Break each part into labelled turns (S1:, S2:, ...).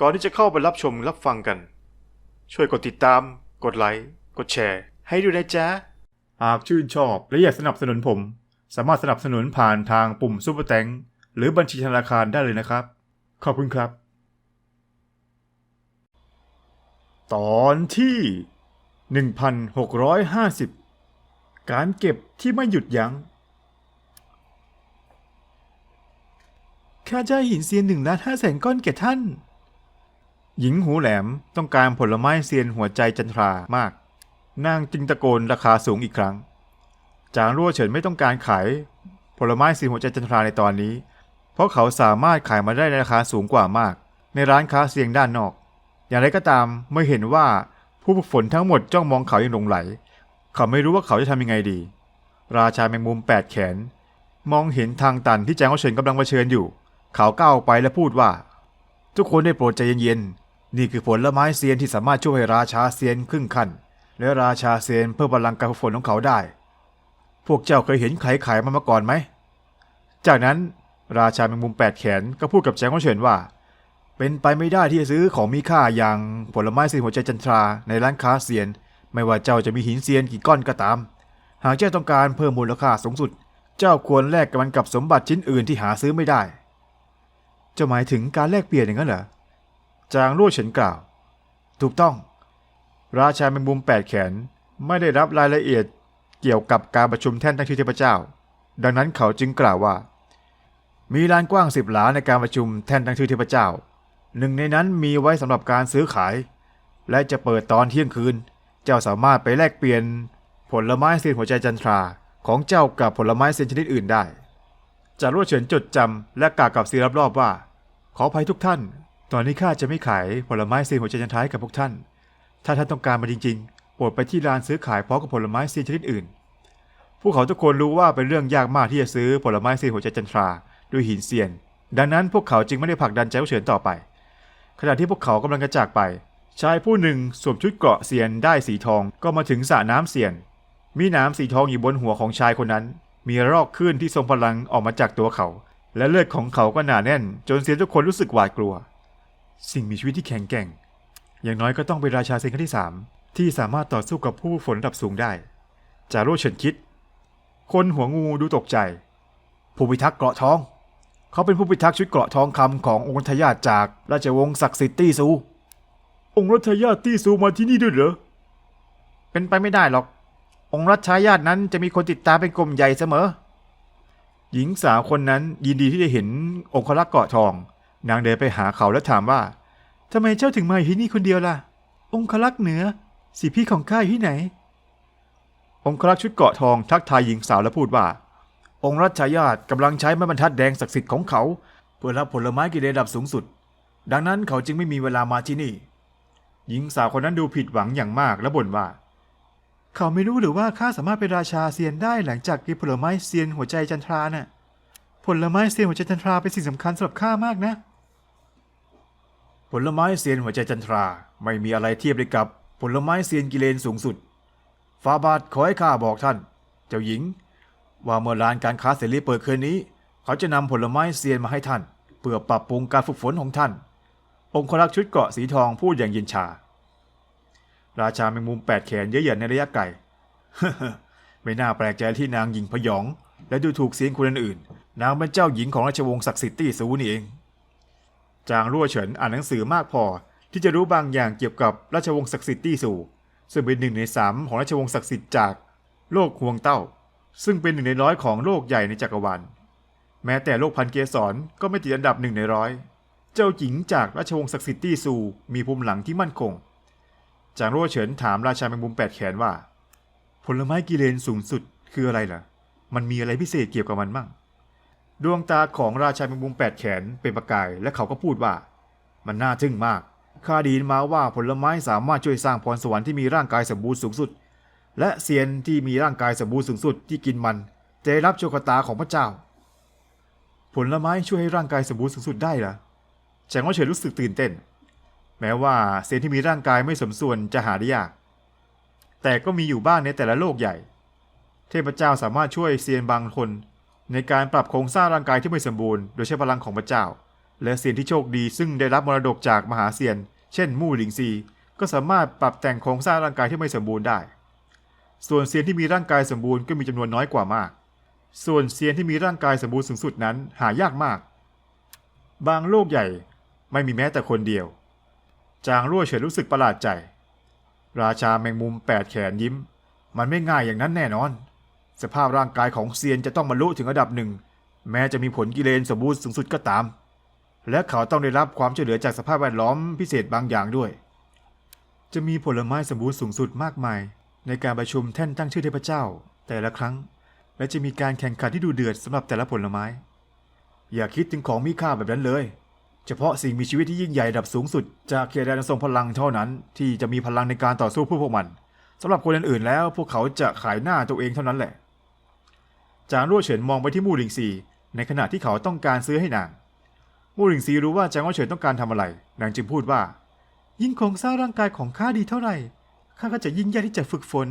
S1: ก่อนที่จะเข้าไปรับชมรับฟังกัน ช่วยกดติดตาม กดไลค์ กดแชร์ ให้ด้วยนะจ๊ะ หากชื่นชอบและอยากสนับสนุนผม สามารถสนับสนุนผ่านทางปุ่มซุปเปอร์แตงหรือบัญชีธนาคารได้เลยนะครับ ขอบคุณครับ ตอนที่ 1650 การเก็บที่ไม่หยุดยัง้งข้าจะให้หินเซียนหนึ่งล้านห้าแสนก้อนแก่ท่าน หญิงหูแหลมต้องการผลไม้เซียนหัวใจจันทรามาก นางจึงตะโกนราคาสูงอีกครั้ง จางรั่วเฉินไม่ต้องการขายผลไม้เซียนหัวใจจันทราในตอนนี้ เพราะเขาสามารถขายมาได้ในราคาสูงกว่ามาก ในร้านค้าเซียงด้านนอก อย่างไรก็ตามเมื่อเห็นว่าผู้ฝึกฝนทั้งหมดจ้องมองเขาอย่างหลงไหล เขาไม่รู้ว่าเขาจะทำยังไงดี ราชาแมงมุมแปดแขน มองเห็นทางตันที่แจางเฉินกำลังเผชิญอยู่ เขาก้าวไปและพูดว่า ทุกคนได้โปรดใจเย็นๆ นี่คือผลไม้เซียนที่สามารถช่วยให้ราชาเซียนครึ่งขั้น และราชาเซียนเพิ่มพลังการฝึกฝนของเขาได้ พวกเจ้าเคยเห็นใครขายมันมาก่อนไหม จากนั้นราชาแมงมุมแปดแขนก็พูดกับแจงเฉินว่า เป็นไปไม่ได้ที่จะซื้อของมีค่าอย่างผลไม้เซียนหัวใจจันทราในร้านค้าเซียน ไม่ว่าเจ้าจะมีหินเซียนกี่ก้อนก็ตาม หากเจ้าต้องการเพิ่มมูลค่าสูงสุด เจ้าควรแลกกับมันกับสมบัติชิ้นอื่นที่หาซื้อไม่ได้จ้าหมายถึงการแลกเปลี่ยนอย่างนั้นเหรอ จางรั่วเฉินกล่าว ถูกต้อง ราชาแมงมุมแปดแขนไม่ได้รับรายละเอียดเกี่ยวกับการประชุมแท่นตั้งชื่อเทพเจ้า ดังนั้นเขาจึงกล่าวว่า มีลานกว้างสิบหลาในการประชุมแท่นตั้งชื่อเทพเจ้า หนึ่งในนั้นมีไว้สำหรับการซื้อขาย และจะเปิดตอนเที่ยงคืน เจ้าสามารถไปแลกเปลี่ยนผลไม้เซียนหัวใจจันทราของเจ้ากับผลไม้เซียนชนิดอื่นได้จารวดเฉินจดจำและกล่าวกับซีรับรอบว่า ขออภัยทุกท่าน ตอนนี้ข้าจะไม่ขายผลไม้เซียนหัวใจจันทราให้กับพวกท่าน ถ้าท่านต้องการมาจริงๆ โปรดไปที่ร้านซื้อขายพร้อมกับผลไม้เซียนชนิดอื่น พวกเขาทุกคนรู้ว่าเป็นเรื่องยากมากที่จะซื้อผลไม้เซียนหัวใจจันทราด้วยหินเซียน ดังนั้นพวกเขาจึงไม่ได้ผลักดันใจเฉินต่อไป ขณะที่พวกเขากำลังจะจากไป ชายผู้หนึ่งสวมชุดเกราะเซียนได้สีทองก็มาถึงสระน้ำเซียน มีน้ำสีทองอยู่บนหัวของชายคนนั้น มีรอกคลื่นที่ทรงพลังออกมาจากตัวเขา และเลือดของเขาก็หนาแน่น จนเซียนทุกคนรู้สึกหวาดกลัว สิ่งมีชีวิตที่แข็งแกร่ง อย่างน้อยก็ต้องเป็นราชาเซียนขั้นที่สามที่สามารถต่อสู้กับผู้ฝึกฝนระดับสูงได้ จารุเฉินคิด คนหัวงูดูตกใจ ผู้พิทักษ์เกราะทอง เขาเป็นผู้พิทักษ์ชุดเกราะทองคำขององค์ทายาทจากราชวงศ์ศักดิ์สิทธิ์ตี้ซู องค์รัชทายาทตี้ซูมาที่นี่ด้วยเหรอ เป็นไปไม่ได้หรอก องค์รัชทายาทนั้นจะมีคนติดตามเป็นกลุ่มใหญ่เสมอ หญิงสาวคนนั้นยินดีที่จะเห็นองครักษ์เกาะทอง นางเดินไปหาเขาแล้วถามว่าทำไมเจ้าถึงมาอยู่ที่นี่คนเดียวล่ะ องครักษ์เหนือสิพี่ของข้าอยู่ที่ไหน องครักษ์ชุดเกาะทองทักทายหญิงสาวแล้วพูดว่า องค์รัชายาตกำลังใช้ไม้บรรทัดแดงศักดิ์สิทธิ์ของเขา เพื่อรับผลไม้กิเลสระดับสูงสุด ดังนั้นเขาจึงไม่มีเวลามาที่นี่ หญิงสาวคนนั้นดูผิดหวังอย่างมากและบ่นว่า เขาไม่รู้หรือว่าข้าสามารถเป็นราชาเซียนได้หลังจากกินผลไม้เซียนหัวใจจันทราน่ะผลไม้เซียนหัวใจจันทราเป็นสิ่งสำคัญสำหรับข้ามากนะ ผลไม้เซียนหัวใจจันทรา ไม่มีอะไรเทียบได้กับผลไม้เซียนกิเลนสูงสุดฟาบาทขอให้ข้าบอกท่าน เจ้าหญิง ว่าเมื่อร้านการค้าเสรีเปิดคืนนี้ เขาจะนำผลไม้เซียนมาให้ท่าน เพื่อปรับปรุงการฝึกฝนของท่าน องครักษ์ชุดเกาะสีทองพูดอย่างเย็นชา ราชาแมงมุมแปดแขนเยอะหยันในระยะไกลไม่น่าแปลกใจที่นางหญิงพยอง และดูถูกเสียงคนอื่นๆนางเป็นเจ้าหญิงของราชวงศ์ศักดิ์สิทธิ์ตี้ซูนี่เอง จางรั่วเฉินอ่านหนังสือมากพอ ที่จะรู้บางอย่างเกี่ยวกับราชวงศ์ศักดิ์สิทธิ์ตี้ซูซึ่งเป็นหนึ่งในสามของราชวงศ์ศักดิ์สิทธิ์จากโลกฮวงเต้า ซึ่งเป็นหนึ่งในร้อยของโลกใหญ่ในจักรวาลแม้แต่โลกพันเกสรก็ไม่ติดอันดับหนึ่งในร้อยเจ้าหญิงจากราชวงศ์ศักดิ์สิทธิ์ตี้ซูมีภูมิหลังที่มั่นคง จางรั่วเฉินถามราชาแมงมุมแปดแขนว่า ผลไม้กิเลนสูงสุดคืออะไรล่ะ มันมีอะไรพิเศษเกี่ยวกับมันมั่ง ดวงตาของราชาแมงมุมแปดแขนเป็นประกายและเขาก็พูดว่า มันน่าทึ่งมากข้าดีนมาว่าผลไม้สามารถช่วยสร้างพรสวรรค์ที่มีร่างกายสมบูรณ์สูงสุด และเซียนที่มีร่างกายสมบูรณ์สูงสุดที่กินมันจะได้รับโชคตาของพระเจ้า ผลไม้ช่วยให้ร่างกายสมบูรณ์สูงสุดได้เหรอแจงว่าเฉินรู้สึกตื่นเต้น แม้ว่าเซียนที่มีร่างกายไม่สมส่วนจะหาได้ยาก แต่ก็มีอยู่บ้างในแต่ละโลกใหญ่ เทพเจ้าสามารถช่วยเซียนบางคน ในการปรับโครงสร้างร่างกายที่ไม่สมบูรณ์โดยใช้พลังของพระเจ้า และเซียนที่โชคดีซึ่งได้รับมรดกจากมหาเซียน เช่นมู่หลิงซี ก็สามารถปรับแต่งโครงสร้างร่างกายที่ไม่สมบูรณ์ได้ ส่วนเซียนที่มีร่างกายสมบูรณ์ก็มีจำนวนน้อยกว่ามาก ส่วนเซียนที่มีร่างกายสมบูรณ์สูงสุดนั้นหายากมาก บางโลกใหญ่ไม่มีแม้แต่คนเดียว จางรั่วเฉินรู้สึกประหลาดใจ ราชาแมงมุมแปดแขนยิ้ม มันไม่ง่ายอย่างนั้นแน่นอน สภาพร่างกายของเซียนจะต้องบรรลุถึงระดับหนึ่ง แม้จะมีผลกิเลนสมบูรณ์สูงสุดก็ตาม และเขาต้องได้รับความช่วยเหลือจากสภาพแวดล้อมพิเศษบางอย่างด้วย จะมีผลไม้สมบูรณ์สูงสุดมากมาย ในการประชุมแท่นตั้งชื่อเทพเจ้า แต่ละครั้ง และจะมีการแข่งขันที่ดูเดือดสำหรับแต่ละผลไม้ อย่าคิดถึงของมีค่าแบบนั้นเลย เฉพาะสิ่งมีชีวิตที่ยิ่งใหญ่ระดับสูงสุด จากเขตแดนทรงพลังเท่านั้น ที่จะมีพลังในการต่อสู้เพื่อพวกมันสำหรับคนอื่นๆแล้ว พวกเขาจะขายหน้าตัวเองเท่านั้นแหละ จางรั่วเฉินมองไปที่มู่หลิงซีในขณะที่เขาต้องการซื้อให้นาง มู่หลิงซีรู้ว่าจางรั่วเฉินต้องการทำอะไร นางจึงพูดว่า ยิ่งโครงสร้างร่างกายของข้าดีเท่าไหร่ข้าก็จะยิ่งยากที่จะฝึกฝน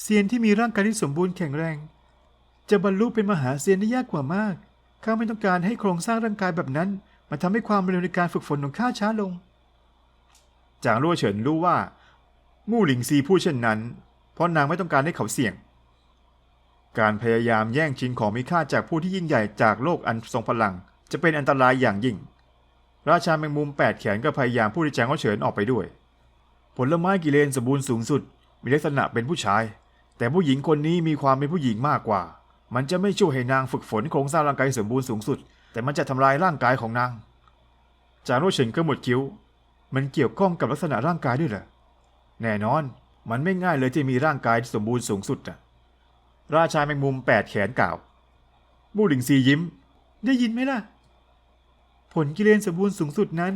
S1: เซียนที่มีร่างกายที่สมบูรณ์แข็งแรง จะบรรลุเป็นมหาเซียนได้ยากกว่ามากข้าไม่ต้องการให้โครงสร้างร่างกายแบบนั้นมันทำให้ความเร็วในการฝึกฝนของข้าช้าลง จางรั่วเฉินรู้ว่า มู่หลิงซีพูดเช่นนั้น เพราะนางไม่ต้องการให้เขาเสี่ยง การพยายามแย่งชิงของมีค่าจากผู้ที่ยิ่งใหญ่จากโลกอันทรงพลัง จะเป็นอันตรายอย่างยิ่ง ราชาแมงมุมแปดแขนก็พยายามพูดให้จางรั่วเฉินออกไปด้วย ผลไม้กิเลนสมบูรณ์สูงสุด มีลักษณะเป็นผู้ชาย แต่ผู้หญิงคนนี้มีความเป็นผู้หญิงมากกว่า มันจะไม่ช่วยให้นางฝึกฝนโครงสร้างร่างกายสมบูรณ์สูงสุด แต่มันจะทำลายร่างกายของนาง จางโรเฉินก็หมดคิ้ว มันเกี่ยวข้องกับลักษณะร่างกายด้วยเหรอแน่นอน มันไม่ง่ายเลยที่มีร่างกายที่สมบูรณ์สูงสุดอะ ราชาแมงมุมแปดแขนกล่าวมู่หลิงซียิ้ม ได้ยินไหมล่ะ ผลกิเลนสมบูรณ์สูงสุดนั้น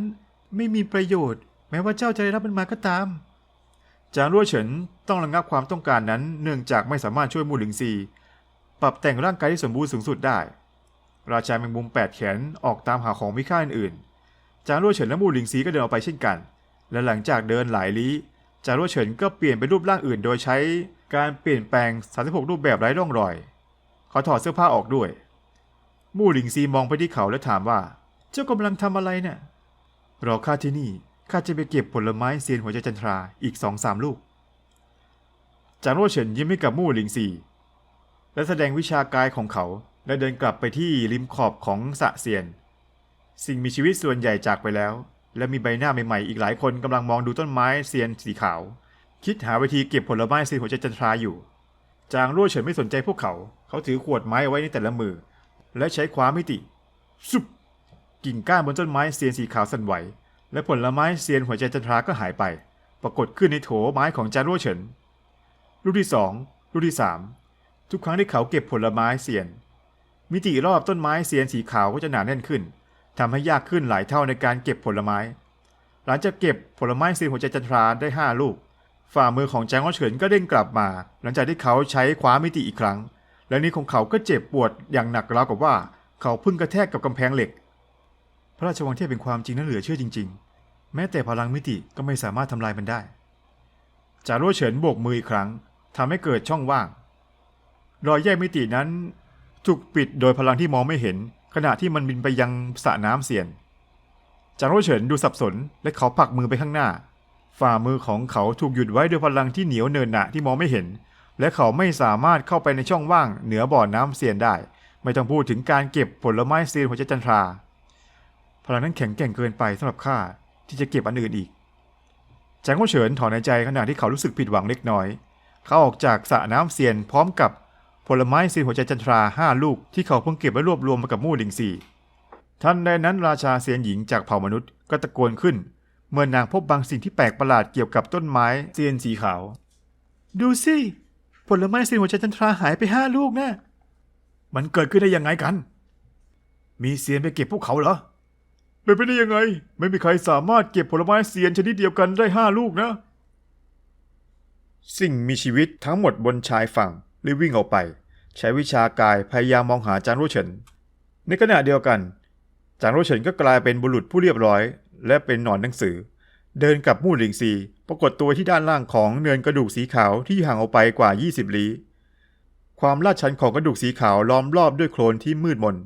S1: ไม่มีประโยชน์ แม้ว่าเจ้าจะได้รับมันมาก็ตาม จางรั่วเฉินต้องระงับความต้องการนั้น เนื่องจากไม่สามารถช่วยมู่หลิงซี ปรับแต่งร่างกายที่สมบูรณ์สูงสุดได้ ราชาแมงมุมแปดแขนออกตามหาของมีค่าอื่นๆจางรั่วเฉินและมู่หลิงซีก็เดินออกไปเช่นกัน และหลังจากเดินหลายลี้จางรั่วเฉินก็เปลี่ยนเป็นรูปร่างอื่น โดยใช้ การเปลี่ยนแปลง 36 รูปแบบไร้ร่องรอย เขาถอดเสื้อผ้าออกด้วย มู่หลิงซีมองไปที่เขาและถามว่า เจ้ากำลังทำอะไรเนี่ยรอข้าที่นี่ข้าจะไปเก็บผลไม้เซียนหัวใจจันทราอีกสองสามลูก จางรั่เฉินยิ้มให้กับมู่หลิงซีและแสดงวิชากายของเขาและเดินกลับไปที่ริมขอบของสะเซียน สิ่งมีชีวิตส่วนใหญ่จากไปแล้ว และมีใบหน้าใหม่ๆอีกหลายคนกำลังมองดูต้นไม้เซียนสีขาว คิดหาวิธีเก็บผลไม้เซียนหัวใจจันทราอยู่ จางรั่วเฉินไม่สนใจพวกเขา เขาถือขวดไม้เอาไว้ในแต่ละมือ และใช้คว้ามิติสุบกิ่งก้านบนต้นไม้เซียนสีขาวสั่นไหว และผลไม้เซียนหัวใจจันทราก็หายไป ปรากฏขึ้นในโถไม้ของจางรั่วเฉินรูปที่สองรูปที่สามทุกครั้งที่เขาเก็บผลไม้เซียน มิติรอบต้นไม้เซียนสีขาวก็จะหนาแน่นขึ้นทำให้ยากขึ้นหลายเท่าในการเก็บผลไม้ หลังจากเก็บผลไม้เซียนหัวใจจันทราได้ห้าลูก ฝ่ามือของแจางอ้อเฉินก็เด้งกลับมา หลังจากที่เขาใช้คว้ามิติอีกครั้ง และนิ้วของเขาก็เจ็บปวดอย่างหนักราวกับว่าเขาเพิ่งกระแทกกับกำแพงเหล็ก พระราชวังเทพเป็นความจริงนั้นเหลือเชื่อจริง ๆ แม้แต่พลังมิติก็ไม่สามารถทำลายมันได้จารั่เฉินโบกมืออีกครั้งทำให้เกิดช่องว่าง รอยแยกมิตินั้นถูกปิดโดยพลังที่มองไม่เห็น ขณะที่มันบินไปยังสระน้ำเสียนจางโรเฉินดูสับสนและเขาปักมือไปข้างหน้า ฝ่ามือของเขาถูกหยุดไว้ด้วยพลังที่เหนียวเนินหนะที่มองไม่เห็น และเขาไม่สามารถเข้าไปในช่องว่างเหนือบ่อน้ำเสียนได้ ไม่ต้องพูดถึงการเก็บผลไม้เซียนหัวใจจันทรา พลังนั้นแข็งแกร่งเกินไปสำหรับข้าที่จะเก็บอันอื่นอีกจางโรเฉินถอนหายใจขณะที่เขารู้สึกผิดหวังเล็กน้อย เขาออกจากสระน้ำเซียนพร้อมกับผลไม้สียนหัวใจจันทราห้าลูกที่เขาเพิ่งเก็บไว้รวบรวมมากับมู่หลิงซีทันใดนั้นราชาเซียนหญิงจากเผ่ามนุษย์ก็ตะโกนขึ้น เมื่อนางพบบางสิ่งที่แปลกประหลาดเกี่ยวกับต้นไม้เซียนสีขาว ดูสิ ผลไม้สียนหัวใจจันทราหายไปห้าลูกนะ มันเกิดขึ้นได้ยังไงกัน มีเซียนไปเก็บพวกเขาเหรอเป็นไปได้ยังไง ไม่มีใครสามารถเก็บผลไม้เซียนชนิดเดียวกันได้ห้าลูกนะ สิ่งมีชีวิตทั้งหมดบนชายฝั่งรีวิ่งออกไป ใช้วิชากายพยายามมองหาจางรุ่เฉิน ในขณะเดียวกันจางรุ่เฉินก็กลายเป็นบุรุษผู้เรียบร้อย และเป็นหนอนหนังสือ เดินกับมู่หลิงซีปรากฏตัวที่ด้านล่างของเนินกระดูกสีขาวที่ห่างออกไปกว่า 20 ลี้ ความลาดชันของกระดูกสีขาวล้อมรอบด้วยโคลนที่มืดมน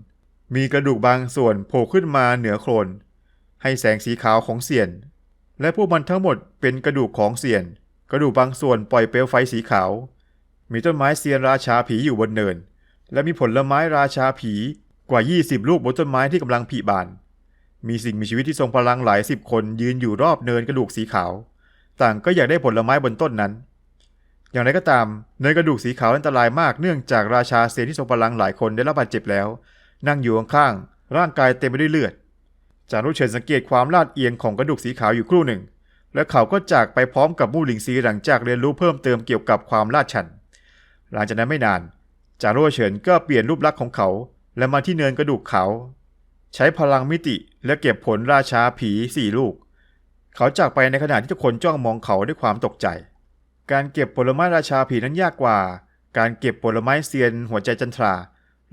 S1: มีกระดูกบางส่วนโผล่ขึ้นมาเหนือโคลน ให้แสงสีขาวของเสียน และพวกมันทั้งหมดเป็นกระดูกของเสียน กระดูกบางส่วนปล่อยเปลวไฟสีขาว มีต้นไม้เซียนราชาผีอยู่บนเนิน และมีผลไม้ราชาผีกว่า 20 ลูกบนต้นไม้ที่กำลังผลิบาน มีสิ่งมีชีวิตที่ทรงพลังหลายสิบคนยืนอยู่รอบเนินกระดูกสีขาว ต่างก็อยากได้ผลไม้บนต้นนั้น อย่างไรก็ตามเนินกระดูกสีขาวอันตรายมากเนื่องจากราชาเซียนที่ทรงพลังหลายคนได้รับบาดเจ็บแล้ว นั่งอยู่ข้างๆร่างกายเต็มไปด้วยเลือด จารู้เฉินสังเกตความลาดเอียงของกระดูกสีขาวอยู่ครู่หนึ่ง และเขาก็จากไปพร้อมกับมู่หลิงซีหลังจากเรียนรู้เพิ่มเติมเกี่ยวกับความลาดชัน หลังจากนั้นไม่นาน จารู้เฉินก็เปลี่ยนรูปลักษณ์ของเขา และมาที่เนินกระดูกเขา ใช้พลังมิติและเก็บผลราชาผีสี่ลูก เขาจากไปในขณะที่ทุกคนจ้องมองเขาด้วยความตกใจ การเก็บผลไม้ราชาผีนั้นยากกว่า การเก็บผลไม้เซียนหัวใจจันทรา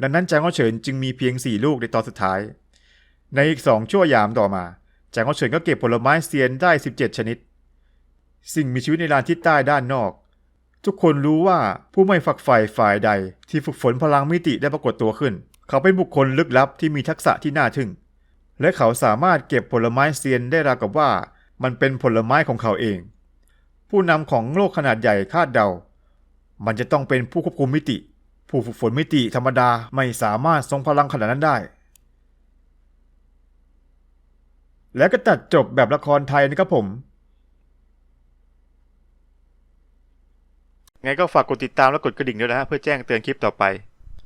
S1: ดังนั้นจางก็เฉินจึงมีเพียงสี่ลูกในตอนสุดท้าย ในอีกสองชั่วยามต่อมา จางก็เฉินก็เก็บผลไม้เซียนได้ 17 ชนิด สิ่งมีชีวิตในลานทิศใต้ด้านนอกทุกคนรู้ว่าผู้ไม่ฝักใฝ่ฝ่ายใดที่ฝึกฝนพลังมิติได้ปรากฏตัวขึ้น เขาเป็นบุคคลลึกลับที่มีทักษะที่น่าทึ่ง และเขาสามารถเก็บผลไม้เซียนได้ราวกับว่า มันเป็นผลไม้ของเขาเอง ผู้นำของโลกขนาดใหญ่คาดเดา มันจะต้องเป็นผู้ควบคุมมิติ ผู้ฝึกฝนมิติธรรมดาไม่สามารถทรงพลังขนาดนั้นได้ แล้วก็ตัดจบแบบละครไทยนะครับผมไงก็ฝากกดติดตามและกดกระดิ่งด้วยนะฮะเพื่อแจ้งเตือนคลิปต่อไป